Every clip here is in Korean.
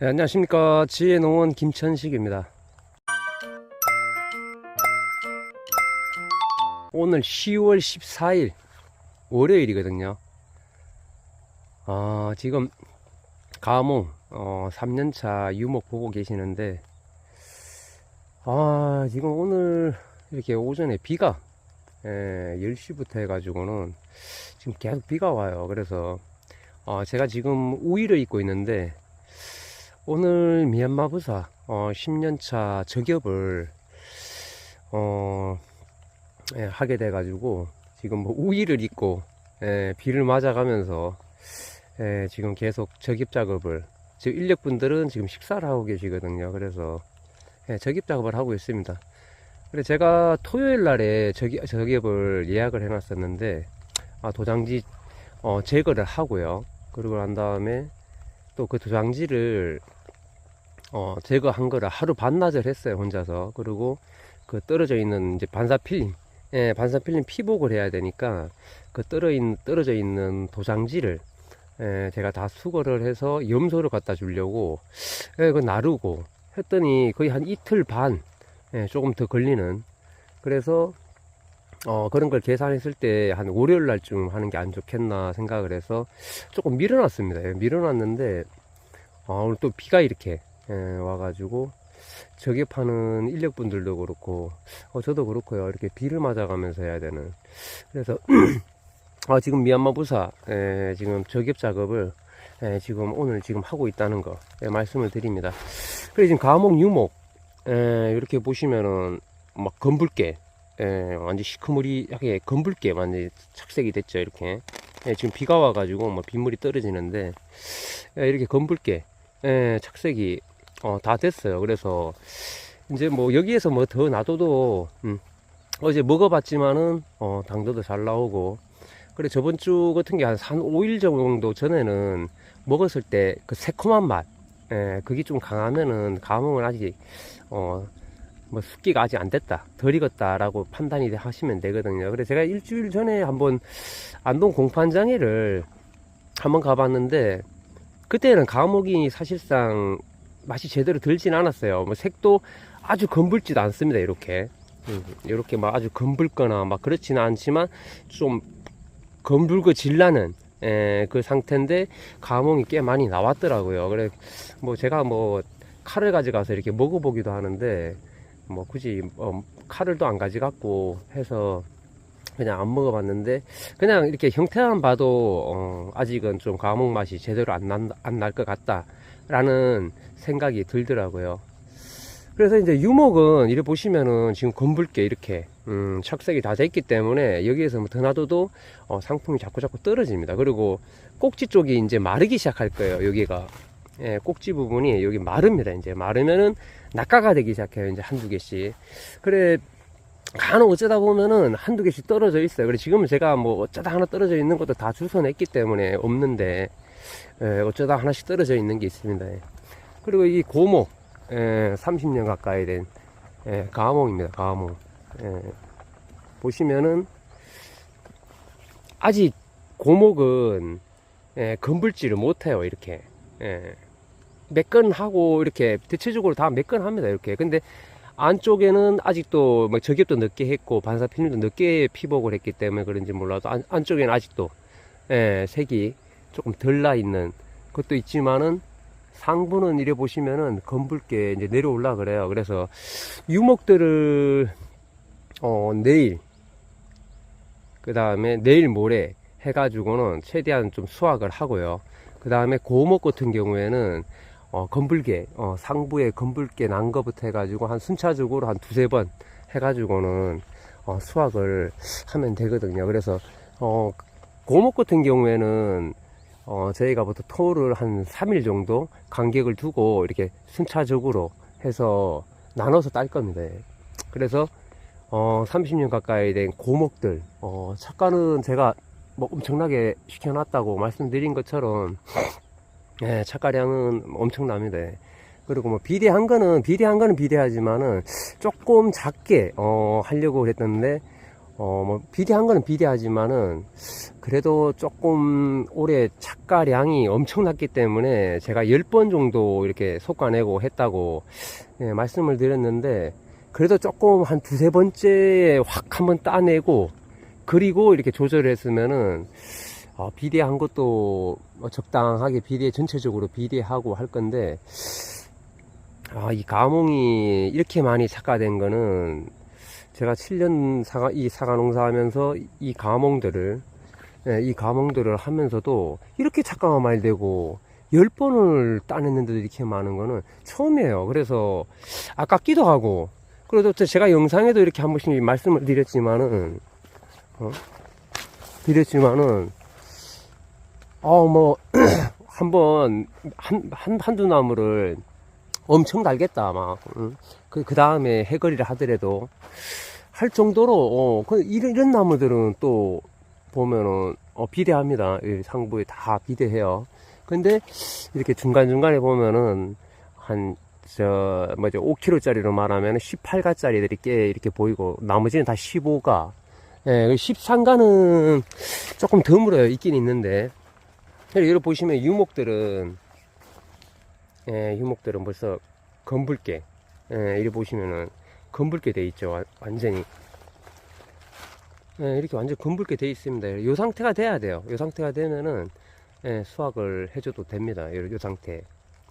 네, 안녕하십니까. 지혜농원 김천식입니다. 오늘 10월 14일 월요일이거든요. 아 지금 가몽 어, 3년차 유목 보고 계시는데 아 지금 오늘 이렇게 오전에 비가 예, 10시부터 해가지고는 지금 계속 비가 와요. 그래서 어, 제가 지금 우위를 입고 있는데 오늘 미얀마 부사 어, 10년차 저격을 어, 예, 하게 돼 가지고 지금 뭐 우위를 입고 예, 비를 맞아가면서 예, 지금 계속 저깁 작업을 지금 인력분들은 지금 식사를 하고 계시거든요. 그래서 예, 저깁 작업을 하고 있습니다. 그래 제가 토요일 날에 저기, 저깁을 예약을 해놨었는데 아, 도장지 어, 제거를 하고요. 그리고 난 다음에 또 그 도장지를 어, 제거한 거를 하루 반나절 했어요, 혼자서. 그리고 그 떨어져 있는 이제 반사필름, 예, 반사필름 피복을 해야 되니까 그 떨어 있, 떨어져 있는 도장지를 예, 제가 다 수거를 해서 염소를 갖다 주려고 예, 그 나르고 했더니 거의 한 이틀 반, 예, 조금 더 걸리는 그래서 어, 그런 걸 계산했을 때 한 월요일 날쯤 하는 게 안 좋겠나 생각을 해서 조금 밀어놨습니다. 예, 밀어놨는데 아, 오늘 또 비가 이렇게 예, 와가지고 저격하는 인력분들도 그렇고 어, 저도 그렇고요. 이렇게 비를 맞아가면서 해야 되는. 그래서 아, 지금 미얀마 부사 예, 지금 저격 작업을 예, 지금 오늘 지금 하고 있다는 거 예, 말씀을 드립니다. 그래 지금 가목 유목 예, 이렇게 보시면은 막 검붉게 예, 완전 시커머리하게 검붉게 완전 착색이 됐죠 이렇게. 예, 지금 비가 와가지고 뭐 빗물이 떨어지는데 예, 이렇게 검붉게 예, 착색이 어, 다 됐어요. 그래서 이제 뭐 여기에서 뭐 더 놔둬도 음, 어제 먹어봤지만은 어, 당도도 잘 나오고 그래 저번 주 같은 게한 5일 정도 전에는 먹었을 때 그 새콤한 맛 예, 그게 좀 강하면은 감흥은 아직 어, 뭐 숙기가 아직 안 됐다 덜 익었다라고 판단이 하시면 되거든요. 그래 제가 일주일 전에 한번 안동 공판장애를 한번 가봤는데 그때는 가목이 사실상 맛이 제대로 들진 않았어요. 뭐 색도 아주 검붉지도 않습니다. 이렇게 음, 이렇게 막 아주 검붉거나 막 그렇지는 않지만 좀 검붉어질라는 에, 그 상태인데 가몽이 꽤 많이 나왔더라고요. 그래 뭐 제가 뭐 칼을 가져가서 이렇게 먹어보기도 하는데 뭐 굳이 어, 칼을 또안 가져갔고 해서 그냥 안 먹어봤는데 그냥 이렇게 형태만 봐도 어, 아직은 좀 가목 맛이 제대로 안날 것 같다라는 생각이 들더라고요. 그래서 이제 유목은 이래 보시면은 지금 검붉게 이렇게 음, 착색이 다 됐기 때문에 여기에서 뭐더 놔둬도 어, 상품이 자꾸 자꾸 떨어집니다. 그리고 꼭지 쪽이 이제 마르기 시작할 거예요. 여기가 예, 꼭지 부분이 여기 마릅니다. 이제 마르면은 낙가가 되기 시작해요. 이제 한두 개씩. 그래 간혹 어쩌다 보면은 한두 개씩 떨어져 있어요. 그래 지금은 제가 뭐 어쩌다 하나 떨어져 있는 것도 다 주워냈기 때문에 없는데 예, 어쩌다 하나씩 떨어져 있는 게 있습니다. 예. 그리고 이 고목 예, 30년 가까이 된 예, 가목입니다. 가목 예, 보시면은 아직 고목은 예, 검불지를 못해요. 이렇게 예, 매끈 하고 이렇게 대체적으로 다 매끈합니다. 이렇게 근데 안쪽에는 아직도 뭐 저격도 늦게 했고 반사 필름도 늦게 피복을 했기 때문에 그런지 몰라도 안, 안쪽에는 아직도 예, 색이 조금 덜 나 있는 것도 있지만은 상부는 이래 보시면은 검붉게 이제 내려올라 그래요. 그래서 유목들을 어, 내일 그 다음에 내일 모레 해가지고는 최대한 좀 수확을 하고요. 그 다음에 고목 같은 경우에는 어, 검붉게, 어, 상부에 검붉게 난 거부터 해가지고 한 순차적으로 한 두세 번 해가지고는 어, 수확을 하면 되거든요. 그래서, 어, 고목 같은 경우에는 어, 저희가 보통 토를 한 3일 정도 간격을 두고 이렇게 순차적으로 해서 나눠서 딸 겁니다. 예. 그래서, 어, 30년 가까이 된 고목들, 어, 착가는 제가 뭐 엄청나게 시켜놨다고 말씀드린 것처럼 예, 착가량은 엄청납니다. 그리고 뭐 비대한 거는 비대한 거는 비대하지만은 조금 작게 어, 하려고 그랬는데 어, 뭐, 비대한 거는 비대하지만은, 그래도 조금 올해 착가량이 엄청났기 때문에 제가 10번 정도 이렇게 솎아내고 했다고 예, 말씀을 드렸는데, 그래도 조금 한 두세 번째에 확 한번 따내고, 그리고 이렇게 조절을 했으면은, 어, 비대한 것도 뭐 적당하게 비대, 전체적으로 비대하고 할 건데, 아, 이 가몽이 이렇게 많이 착가된 거는 제가 7년 사과, 이 사과 농사 하면서 이 가몽들을, 예, 이 가몽들을 하면서도 이렇게 착가가 많이 되고, 10번을 따냈는데도 이렇게 많은 거는 처음이에요. 그래서 아깝기도 하고, 그래도 또 제가 영상에도 이렇게 한 번씩 말씀을 드렸지만은, 어? 드렸지만은, 어, 뭐, 한 번, 한, 한, 한두 나무를 엄청 달겠다, 막. 응? 그, 그 다음에 해거리를 하더라도 할 정도로, 어, 그, 이런, 이런 나무들은 또 보면은, 어, 비대합니다. 이 상부에 다 비대해요. 근데 이렇게 중간중간에 보면은 한, 저, 뭐죠, 5kg짜리로 말하면 18가짜리들이 꽤 이렇게 보이고, 나머지는 다 15가. 예, 13가는 조금 드물어요. 있긴 있는데. 여기 보시면 유목들은 예, 유목들은 벌써 검붉게 예, 이렇게 보시면은 검붉게 돼 있죠 와- 완전히. 예, 이렇게 완전 검붉게 돼 있습니다. 이 상태가 돼야 돼요. 이 상태가 되면은 예, 수확을 해줘도 됩니다. 이, 이 상태.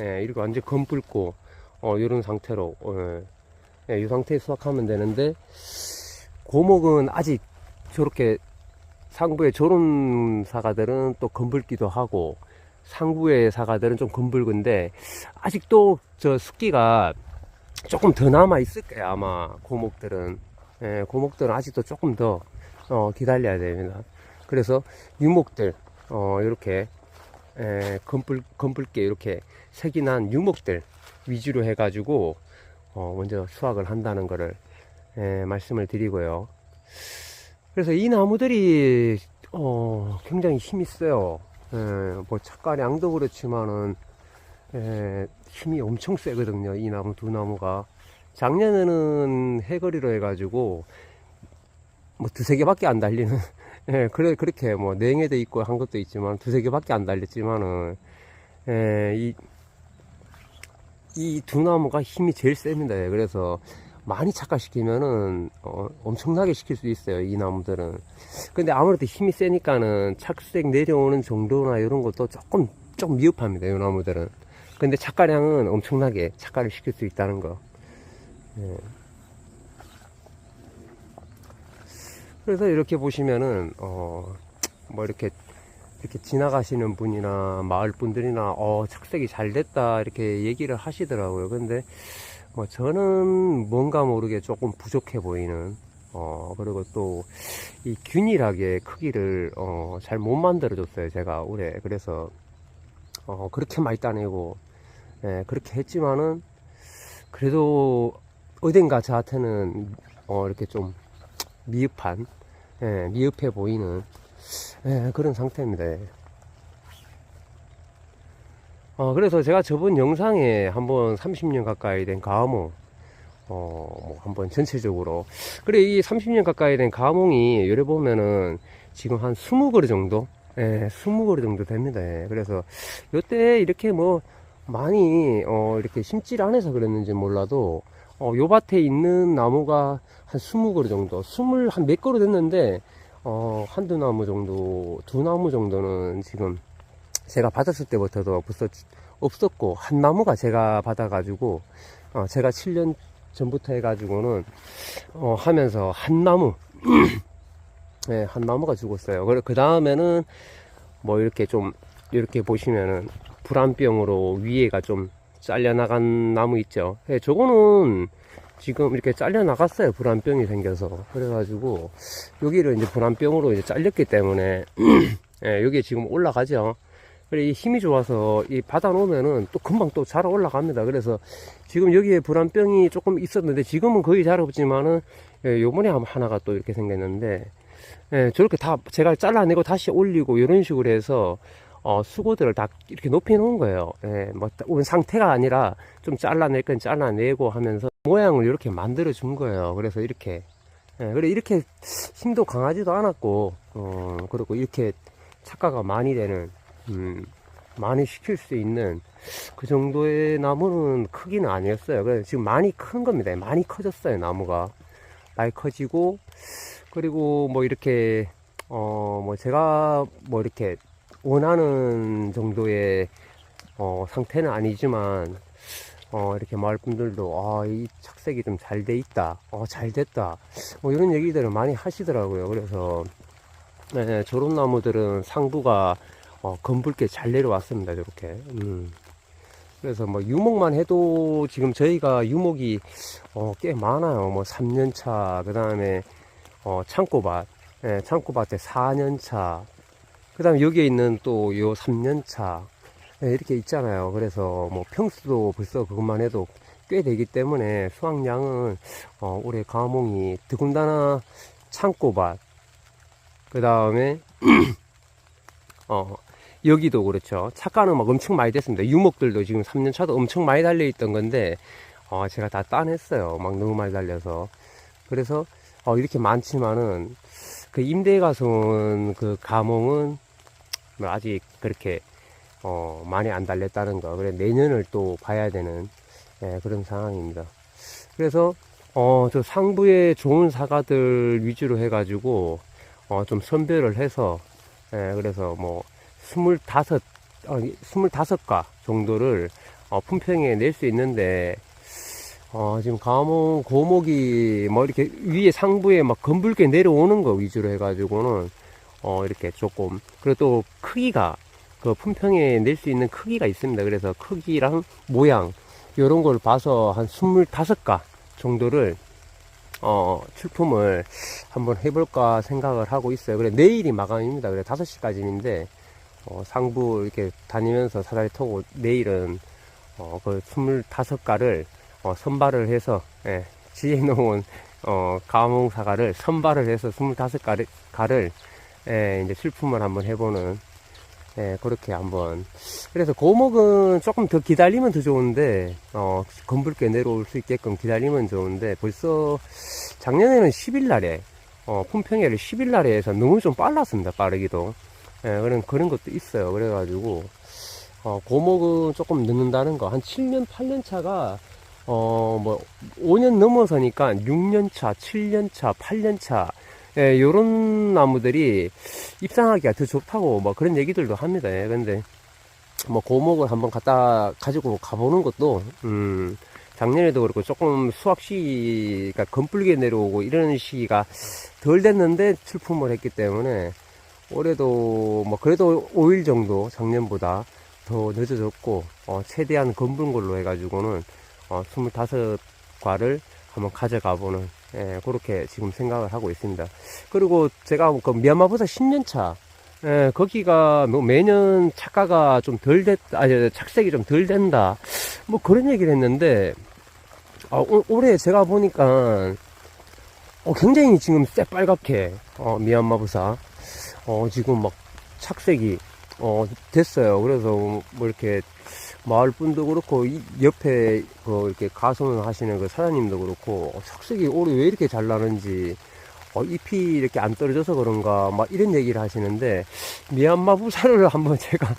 예, 이렇게 완전 검붉고 어, 이런 상태로 어, 예, 이 상태에 수확하면 되는데 고목은 아직 저렇게 상부의 저런 사과들은 또 검붉기도 하고 상부의 사과들은 좀 검붉은데 아직도 저 습기가 조금 더 남아 있을 거예요 아마 고목들은. 예, 고목들은 아직도 조금 더 어, 기다려야 됩니다. 그래서 유목들 어, 이렇게 예, 검붉, 검붉게 이렇게 색이 난 유목들 위주로 해가지고 어, 먼저 수확을 한다는 것을 예, 말씀을 드리고요. 그래서 이 나무들이 어, 굉장히 힘이 세요. 예, 뭐 착가량도 그렇지만은 예, 힘이 엄청 세거든요. 이 나무 두 나무가 작년에는 해거리로 해가지고 뭐 두세 개밖에 안 달리는 예, 그래 그렇게 뭐 냉해도 있고 한 것도 있지만 두세 개밖에 안 달렸지만은 예, 이 이 두 나무가 힘이 제일 셉니다. 예, 그래서 많이 착화시키면은 어, 엄청나게 시킬 수 있어요 이 나무들은 근데 아무래도 힘이 세니까는 착색 내려오는 정도나 이런 것도 조금 좀 미흡합니다 이 나무들은 근데 착가량은 엄청나게 착가를 시킬 수 있다는 거. 예. 그래서 이렇게 보시면은 어, 뭐 이렇게 이렇게 지나가시는 분이나 마을 분들이나 어 착색이 잘 됐다 이렇게 얘기를 하시더라고요. 근데 뭐 저는 뭔가 모르게 조금 부족해 보이는 어 그리고 또 이 균일하게 크기를 어 잘 못 만들어 줬어요 제가 올해. 그래서 어 그렇게 많이 따내고 예 그렇게 했지만은 그래도 어딘가 저한테는 어 이렇게 좀 미흡한 예 미흡해 보이는 예 그런 상태입니다 예. 어, 그래서 제가 저번 영상에 한번 30년 가까이 된 가몽, 어, 뭐 한번 전체적으로. 그래, 이 30년 가까이 된 가몽이, 요래 보면은 지금 한 20그루 정도? 예, 20그루 정도 됩니다. 예. 그래서 요때 이렇게 뭐 많이, 어, 이렇게 심질 안 해서 그랬는지 몰라도, 어, 요 밭에 있는 나무가 한 20그루 정도, 20, 한 몇 그루 됐는데, 어, 한두 나무 정도, 두 나무 정도는 지금 제가 받았을 때부터도 벌써 없었고 한 나무가 제가 받아가지고 어, 제가 7년 전부터 해가지고는 어, 하면서 한 나무 네, 한 나무가 죽었어요. 그래 그 다음에는 뭐 이렇게 좀 이렇게 보시면은 불안병으로 위에가 좀 잘려나간 나무 있죠. 네, 저거는 지금 이렇게 잘려나갔어요. 불안병이 생겨서. 그래가지고 여기를 이제 불안병으로 이제 잘렸기 때문에 예, 여기 지금 올라가죠. 그래, 이 힘이 좋아서 이 받아 놓으면은 또 금방 또잘 올라갑니다. 그래서 지금 여기에 불안병이 조금 있었는데 지금은 거의 잘 없지만은 예, 요번에 한- 하나가 또 이렇게 생겼는데 예, 저렇게 다 제가 잘라내고 다시 올리고 이런 식으로 해서 어, 수고들을 다 이렇게 높이 놓은 거예요. 예, 뭐, 온 상태가 아니라 좀 잘라낼 건 잘라내고 하면서 모양을 이렇게 만들어 준 거예요. 그래서 이렇게, 예, 그래 이렇게 힘도 강하지도 않았고 어 그리고 이렇게 착가가 많이 되는 음 많이 시킬 수 있는 그 정도의 나무는 크기는 아니었어요. 그래서 지금 많이 큰 겁니다. 많이 커졌어요 나무가 많이 커지고 그리고 뭐 이렇게 어 뭐 제가 뭐 이렇게 원하는 정도의 어 상태는 아니지만 어, 이렇게 마을 분들도, 아, 이 착색이 좀 잘 돼 있다. 어, 잘 됐다. 뭐 이런 얘기들을 많이 하시더라고요. 그래서, 네, 저런 나무들은 상부가, 어, 검붉게 잘 내려왔습니다. 저렇게. 음. 그래서 뭐 유목만 해도 지금 저희가 유목이, 어, 꽤 많아요. 뭐 3년차, 그 다음에, 어, 창고밭. 예, 창고밭에 4년차. 그 다음에 여기에 있는 또 요 3년차. 네, 이렇게 있잖아요. 그래서 뭐 평수도 벌써 그것만 해도 꽤 되기 때문에 수확량은 어, 올해 가몽이 더군다나 창고밭 그 다음에 어, 여기도 그렇죠. 착가는 막 엄청 많이 됐습니다. 유목들도 지금 3년 차도 엄청 많이 달려 있던 건데 어, 제가 다 따냈어요. 막 너무 많이 달려서 그래서 어, 이렇게 많지만은 그 임대에 가서 온그 가몽은 뭐 아직 그렇게 어, 많이 안 달렸다는 거. 그래, 내년을 또 봐야 되는, 예, 그런 상황입니다. 그래서, 어, 저 상부에 좋은 사과들 위주로 해가지고, 어, 좀 선별을 해서, 예, 그래서 뭐, 스물다섯, 어, 스물다섯 가 정도를, 어, 품평에 낼 수 있는데, 어, 지금 가몽, 고목이, 뭐, 이렇게 위에 상부에 막 검붉게 내려오는 거 위주로 해가지고는, 어, 이렇게 조금, 그리고 또 크기가, 그 품평에 낼 수 있는 크기가 있습니다. 그래서 크기랑 모양 이런 걸 봐서 한 25가 정도를 어, 출품을 한번 해볼까 생각을 하고 있어요. 그래 내일이 마감입니다. 그래 5시까지인데 어, 상부 이렇게 다니면서 사다리 타고 내일은 어, 그 25가를 어, 선발을 해서 예, 지혜 놓은 어, 가몽 사과를 선발을 해서 25가를 가를 예, 이제 출품을 한번 해보는 예, 그렇게 한번. 그래서 고목은 조금 더 기다리면 더 좋은데, 어, 검붉게 내려올 수 있게끔 기다리면 좋은데, 벌써 작년에는 10일 날에, 어, 품평회를 10일 날에 해서 너무 좀 빨랐습니다, 빠르기도. 예, 그런, 그런 것도 있어요. 그래가지고, 어, 고목은 조금 늦는다는 거. 한 7년, 8년 차가, 어, 뭐, 5년 넘어서니까 6년 차, 7년 차, 8년 차, 예, 요런 나무들이 입상하기가 더 좋다고 뭐 그런 얘기들도 합니다. 예, 근데 뭐 고목을 한번 갖다 가지고 가보는 것도 음 작년에도 그렇고 조금 수확 시기가 검붉게 내려오고 이런 시기가 덜 됐는데 출품을 했기 때문에 올해도 뭐 그래도 5일 정도 작년보다 더 늦어졌고 어 최대한 검붉은 걸로 해가지고는 어 25과를 한번 가져가 보는 예, 그렇게 지금 생각을 하고 있습니다. 그리고 제가 그 미얀마보다 10년 차, 예, 거기가 뭐 매년 착가가 좀 덜 됐, 아니, 착색이 좀 덜 된다. 뭐 그런 얘기를 했는데, 아, 올, 올해 제가 보니까, 어, 굉장히 지금 새빨갛게, 어, 미얀마부사, 어, 지금 막 착색이, 어, 됐어요. 그래서 뭐 이렇게 마을 분도 그렇고 이 옆에 그 이렇게 가송을 하시는 그 사장님도 그렇고 어, 석색이 올해 왜 이렇게 잘 나는지 어, 잎이 이렇게 안 떨어져서 그런가 막 이런 얘기를 하시는데 미얀마 부사를 한번 제가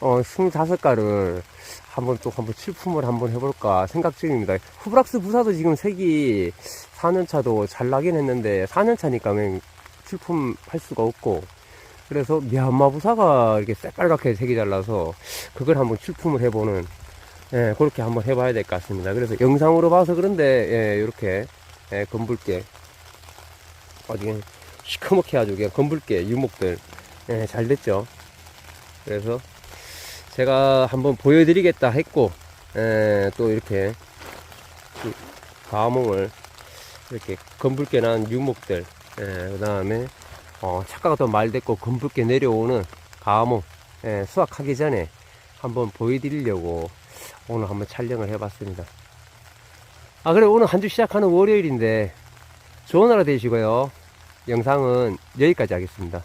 어 25가를 한번 또 한번 출품을 한번 해볼까 생각 중입니다. 후브락스 부사도 지금 색이 4년차도 잘 나긴 했는데 4년차니까 출품할 수가 없고 그래서 미얀마 부사가 이렇게 새빨갛게 색이 잘 나서 그걸 한번 출품을 해보는 예, 그렇게 한번 해봐야 될 것 같습니다. 그래서 영상으로 봐서 그런데 예, 이렇게 예, 검붉게 아주 시커멓게 아주 그냥 검붉게 유목들 예, 잘 됐죠. 그래서 제가 한번 보여드리겠다 했고 예, 또 이렇게 가몽을 이렇게 검붉게 난 유목들 예, 그 다음에 어, 착가가 더 말됐고 검붉게 내려오는 가몽 예, 수확하기 전에 한번 보여드리려고 오늘 한번 촬영을 해봤습니다. 아 그래 오늘 한 주 시작하는 월요일인데 좋은 하루 되시고요. 영상은 여기까지 하겠습니다.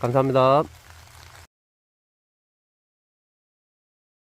감사합니다.